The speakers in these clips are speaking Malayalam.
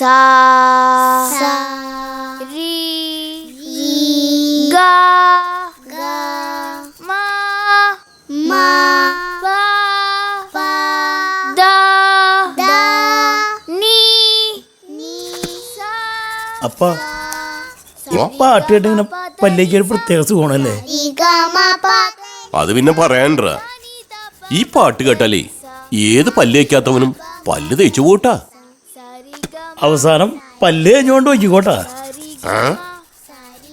സാ രി ഗ മ മ പ പ ദ ദ നീ നീ സാ അപ്പ ഈ പാട്ട് കേട്ട് ഇങ്ങനെ പല്ലേക്ക് ഒരു പ്രത്യേക സുഖമാണല്ലേ? അത് പിന്നെ പറയാൻട്ര. ഈ പാട്ട് കേട്ടാലേ ഏത് പല്ലേക്കാത്തവനും പല്ല് തേച്ചു പോട്ടാ. അവസാനം പല്ല് കഴിഞ്ഞുകൊണ്ട് വയ്ക്കോട്ടാ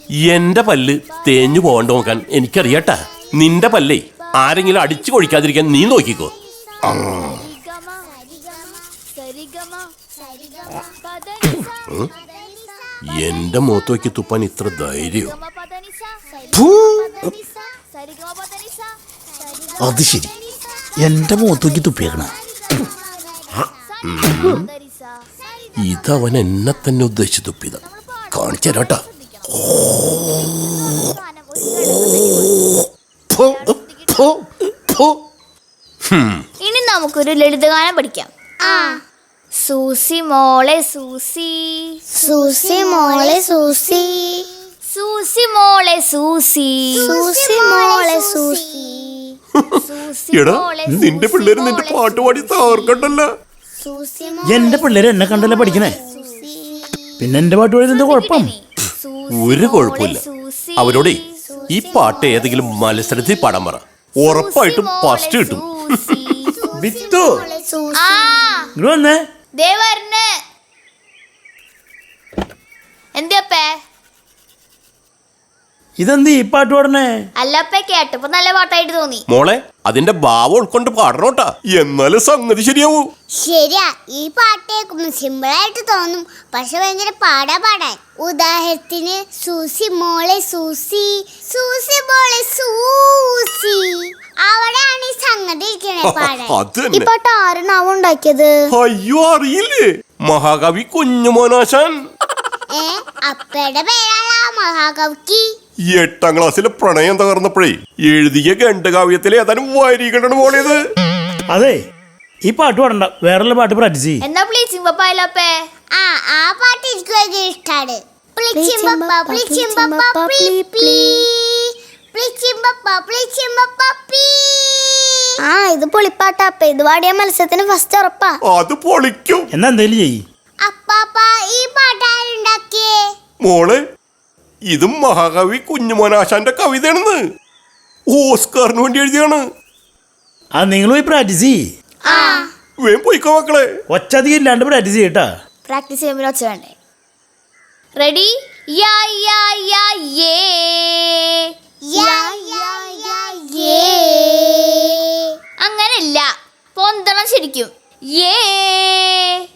എന്റെ പല്ല് തേഞ്ഞു പോകണ്ട നോക്കാൻ എനിക്കറിയാട്ടാ. നിന്റെ പല്ലേ ആരെങ്കിലും അടിച്ചു കൊഴിക്കാതിരിക്കാൻ നീ നോക്കിക്കോ. എന്റെ മുഖത്ത് നോക്കി തുപ്പാൻ ഇത്ര ധൈര്യോ? അത് ശരി. എന്റെ മുഖത്തേക്ക് തുപ്പിയേക്കണ. ഇതവൻ എന്നെ തന്നെ ഉദ്ദേശിച്ച് തുപ്പിത കാണിച്ചു തരാട്ടാ. ഇനി നമുക്കൊരു ലളിതഗാനം പഠിക്കാം. ആ. സൂസി മോളെ സൂസി. സൂസി മോളെ സൂസി. സൂസി മോളെ സൂസി. സൂസി മോളെ സൂസി. സൂസി എടാ നിന്റെ പിള്ളേര് നിന്റെ പാട്ട് പാടി താർക്കണ്ടല്ല സൂസി എന്റെ പിള്ളേര് എന്നെ കണ്ടല്ലേ പഠിക്കണേ? പിന്നെ എന്റെ പാട്ട് പാടിയത് എന്താ കുഴപ്പം? ഒരു കൊഴപ്പില്ല കുഴപ്പമില്ല. അവരോടേ ഈ പാട്ട് ഏതെങ്കിലും മത്സരത്തിൽ പാടാൻ പറ. ഉറപ്പായിട്ടും ഫസ്റ്റ് കിട്ടും. വിത്തു സൂസി ആ ഇങ്ങോട്ട് വന്നേ. ഇതെന്ത് ഈ പാട്ട് പാടണേ അല്ലപ്പേ കേട്ടപ്പോ നല്ല പാട്ടായിട്ട് തോന്നി. മോളെ അതിന്റെ ഭാവം ഉൾക്കൊണ്ട് പാടണോട്ടാ. എന്നാലും സംഗതി ശരിയാവൂ. ശരിയാ ഈ പാട്ട് കേൾക്കുമ്പോൾ സിമ്പിൾ ആയിട്ട് തോന്നും. പക്ഷെ ഭയങ്കര പാടാ പാടാൻ. ഉദാഹരണത്തിന് സൂസി മോളെ സൂസി സൂസി മോളെ സൂസി. അവിടെയാണ് ഈ സംഗതി ഇരിക്കണേ പാടാൻ. അത് ഈ തന്നെ. പാട്ട് ആരാണാവും ഉണ്ടാക്കിയത്? അയ്യോ അറിയില്ലേ? മഹാകവി കുഞ്ഞുമോനാശാൻ. ഏ അപ്പയുടെ പേരാണ് ആ മഹാകവിക്ക് ഈ എട്ടാം ക്ലാസ്സിലെ പ്രണയം തകർന്നപ്പോഴേ എഴുതിയ ഖണ്ഡകാവ്യത്തിലെ ഏതാനും വരികളാണ് പോളിയത്. അതെ ഈ പാട്ട് പാടണ്ട. വേറെ പാട്ട് പ്രാക്ടീസ് ചെയ്യ്. എന്നാ പപ്പ ആ ആ പാട്ട് എനിക്ക് ഭയങ്കര ഇഷ്ടാണ്. പ്ലി, പ്ലീ. പ്ലീ. ആ ഇത് പൊളിപ്പാട്ടാപ്പ ഇത് പാടിയ മത്സരത്തിന് ഫസ്റ്റ് ഉറപ്പാ. അത് പൊളിക്കും. എന്നാ എന്തേലും ചെയ്യ്. അപ്പാപ്പ ഈ പാട്ട് ആരുണ്ടാക്കിയേ മോളെ ഇതും മഹാകവി കുഞ്ഞുമോനാശാന്റെ കവിതയാണെന്ന്. ഓസ്കാറിന് വേണ്ടി എഴുതിയാണ് ആ നിങ്ങൾ പോയി പ്രാക്ടീസ് ചെയ്യ്. വേം പോയിക്കോ മക്കളെ. ഒച്ചധികം ഇല്ലാണ്ട് പ്രാക്ടീസ് ചെയ്യട്ടാ പ്രാക്ടീസ് ചെയ്യുമ്പോൾ ഒച്ച വേണ്ടേ? റെഡി യാ യാ യാ യേ. യാ, യാ, യാ, യേ. അങ്ങനല്ല. പൊന്തണം ശരിക്കും. യേ യേ.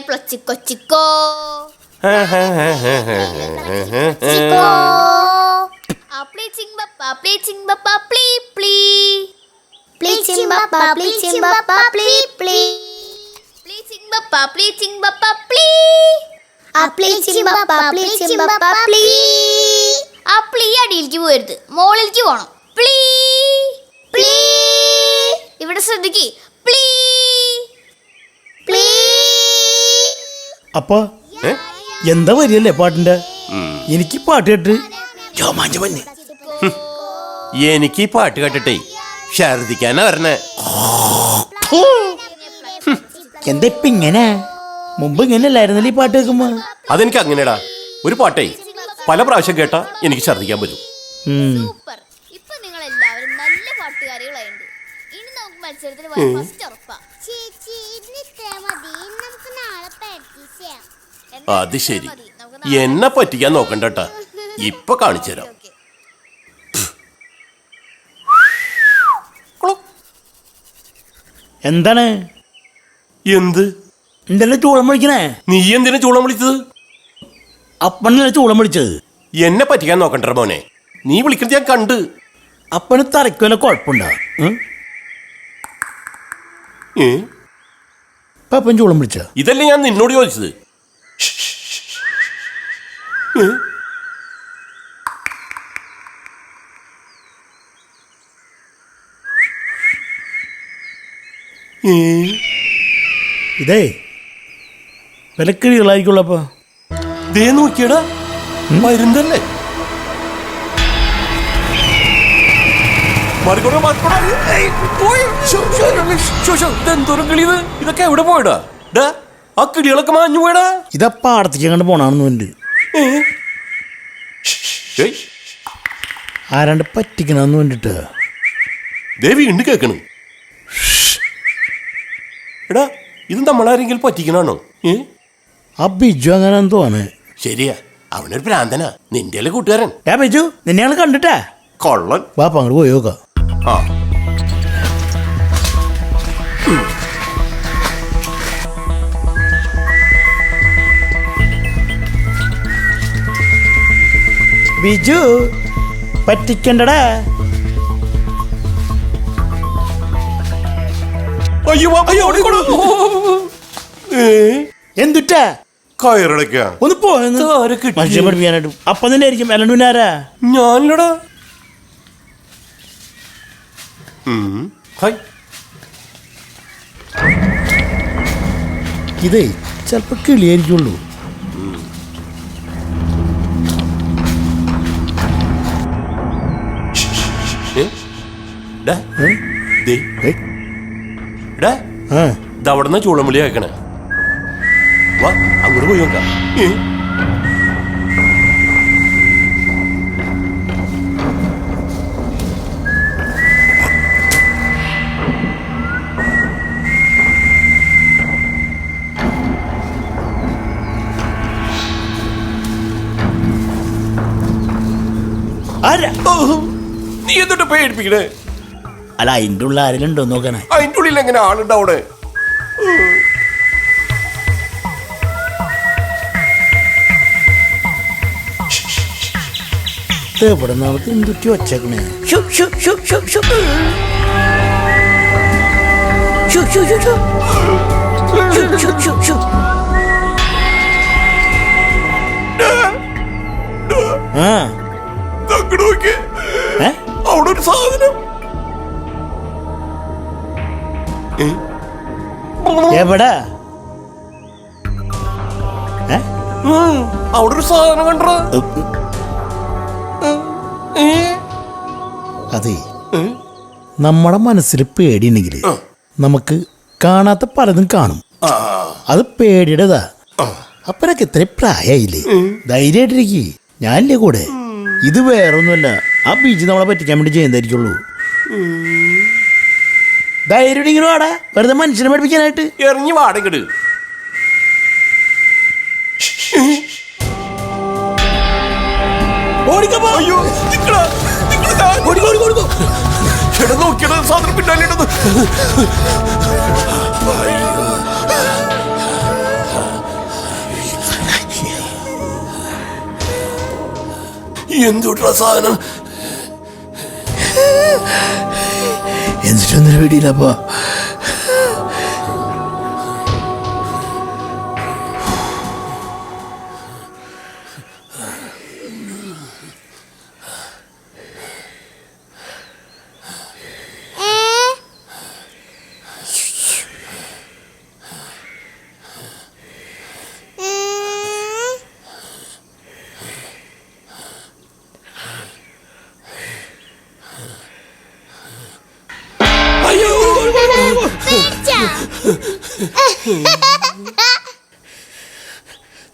Chico. ബപ്പ പ്ലീ ആ പ്ലിച്ചിമ്പപ്പ, പ്ലിച്ചിമ്പപ്പ, പ്ലീ. ആ പ്ലീ അടിയിലേക്ക് പോരുത്. മോളിലേക്ക് പോണം. പ്ലീ പ്ലീ. ഇവിടെ ശ്രദ്ധിക്ക് പ്ലീ പ്ലീ. അപ്പൊ എന്താ വരിയല്ലേ പാട്ടിന്റെ? എനിക്ക് പാട്ട് കേട്ട് രോമാഞ്ചം വന്നെ. എനിക്ക് പാട്ട് കേട്ടിട്ടേ ഛർദിക്കാനാ വരണേ. എന്താ ഇപ്പൊ ഇങ്ങനെ? മുമ്പ് ഇങ്ങനെ അല്ലായിരുന്നല്ലേ ഈ പാട്ട് കേൾക്കുമ്പോ? അതെനിക്ക് അങ്ങനെടാ. ഒരു പാട്ടേ പല പ്രാവശ്യം കേട്ടാ എനിക്ക് ഛർദിക്കാൻ പറ്റും. ഉം. സൂപ്പർ. ഇപ്പൊ നിങ്ങൾ എല്ലാവരും നല്ല പാട്ടുകാരികളായിട്ടുണ്ട്. ഇനി നമുക്ക് മത്സരത്തിൽ ഫസ്റ്റ് ഉറപ്പാ ചേച്ചി ഇന്ന് ഇത്ര മതി ഇന്ന് നമുക്ക് നാളെ പ്രാക്ടീസ് ചെയ്യാം എന്നാ അത് ശരി. എന്നെ പറ്റിക്കാൻ നോക്കണ്ടട്ടാ. ഇപ്പൊ കാണിച്ചു തരാം. എന്താണ്? എന്ത്? എന്തല്ലേ ചൂളം വിളിക്കണേ? നീ എന്തിനാ ചൂളം വിളിച്ചത്? അപ്പനല്ലേ ചൂളം വിളിച്ചത്? എന്നെ പറ്റിക്കാൻ നോക്കണ്ട മോനെ. നീ വിളിക്കുന്നത് ഞാൻ കണ്ട്. അപ്പന് തറയ്ക്കുവല്ല കുഴപ്പമുണ്ടോ? ഏ? പപ്പൻ അപ്പൻ ചൂളം വിളിച്ച ഇതല്ലേ ഞാൻ നിന്നോട് ചോദിച്ചത്? ഇതേ വിലക്കിഴികളായിരിക്കുള്ളൂ ദേ നോക്കിയടാ മരുന്നല്ലേ? മാറിക്കോടാ, മാറിക്കോടാ. ഇതെന്തോരം കിളിയത്? ഇതൊക്കെ എവിടെ പോയടാ? ഡാ ആ കിളികളൊക്കെ മാഞ്ഞു പോയടാ. ഇതാ പാടത്തേക്ക് കണ്ട് പോണാണെന്ന് വേണ്ടി ഏ? ഏയ്, ആരാണ്ട് പറ്റിക്കണമെന്ന് വേണ്ടിട്ട് ദേവി ഉണ്ട് കേക്കണ്. എടാ ഇത് നമ്മളാരെങ്കിലും പറ്റിക്കണാണോ? ഏ? ആ ബിജു അങ്ങനെ എന്തോന്ന് ശരിയാ അവനൊരു ഭ്രാന്തനാ. നിന്റെ കൂട്ടുകാരൻ. ഏ ബിജു നിന്നെ ഞങ്ങൾ കണ്ടിട്ടാ? കൊള്ളൻ. വാപ്പ അങ്ങോട്ട് പോയി നോക്കാം. ആ. ബിജു പറ്റിക്കണ്ടടാ. അയ്യോ അയ്യോ എന്തുറ്റാ കയറടക്കാ ഒന്ന് കിട്ടി? മനുഷ്യൻ പഠിപ്പിക്കാനായിട്ട് അപ്പം തന്നെ ആയിരിക്കും. അല്ലാണ്ട് പിന്നെ ആരാ? ഞാനില്ലടാ. ഇതേ ചിലപ്പോ കിളിയായിരിക്കുള്ളൂ. ഡാ, ചൂളമുളി കേക്കണേ. വാ അങ്ങോട്ട് പോയി നോക്കാം. നീ എന്തൊട്ട് പേടിപ്പിക്കണേ? അല്ല അതിന്റെ ഉള്ളിൽ ആരെങ്കിലും ഉണ്ടോ അതിന്റെ അതിന്റെ ഉള്ളിൽ എങ്ങനെ ആളുണ്ട് അവിടെ? എവിടെ നമുക്ക് എന്തൊക്കെ വച്ചേക്കണേ ഷു, ഷു, ഷു, ഷു, ഷു. ഷു, ഷു, ഷു, അവിടെ ഒരു സാധനം കണ്ടോ? അതെ? നമ്മുടെ മനസ്സിൽ പേടിയുണ്ടെങ്കിൽ നമുക്ക് കാണാത്ത പലതും കാണും. ആ, അത് പേടിയുടേതാ. ആ. അപ്പനൊക്കെ ഇത്ര പ്രായമായില്ലേ ധൈര്യമായിട്ടിരിക്കേ. ഞാനില്ലേ കൂടെ? ഇത് വേറൊന്നുമല്ല. ആ ബീച്ച് നമ്മളെ പറ്റിക്കാൻ വേണ്ടി ചെയ്യുന്നതായിരിക്കുള്ളൂ ധൈര്യം ഇങ്ങനെ വാടാ. വെറുതെ മനുഷ്യനെ പഠിപ്പിക്കാനായിട്ട്. ഇറങ്ങി വാടകട് അയ്യോ എടാ നോക്കിയടാ സാധനം പിന്നാലെ ഇടുന്നു. എന്തുട്രാ സാധനം? എന്നിട്ടൊന്നും പേടിയില്ലപ്പോ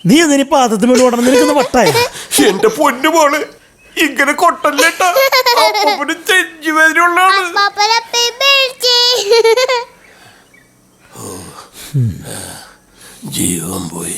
നീ എന്തിനീ പാദത്തിന് വേണ്ടി ഓടണം? നിനക്കൊന്ന് വട്ടായ? എന്റെ പൊന്നു മോൾ ഇങ്ങനെ കൊട്ടല്ലേട്ടാ. ചെഞ്ചി വേദനയുള്ളതാണ് ജീവൻ പോയി.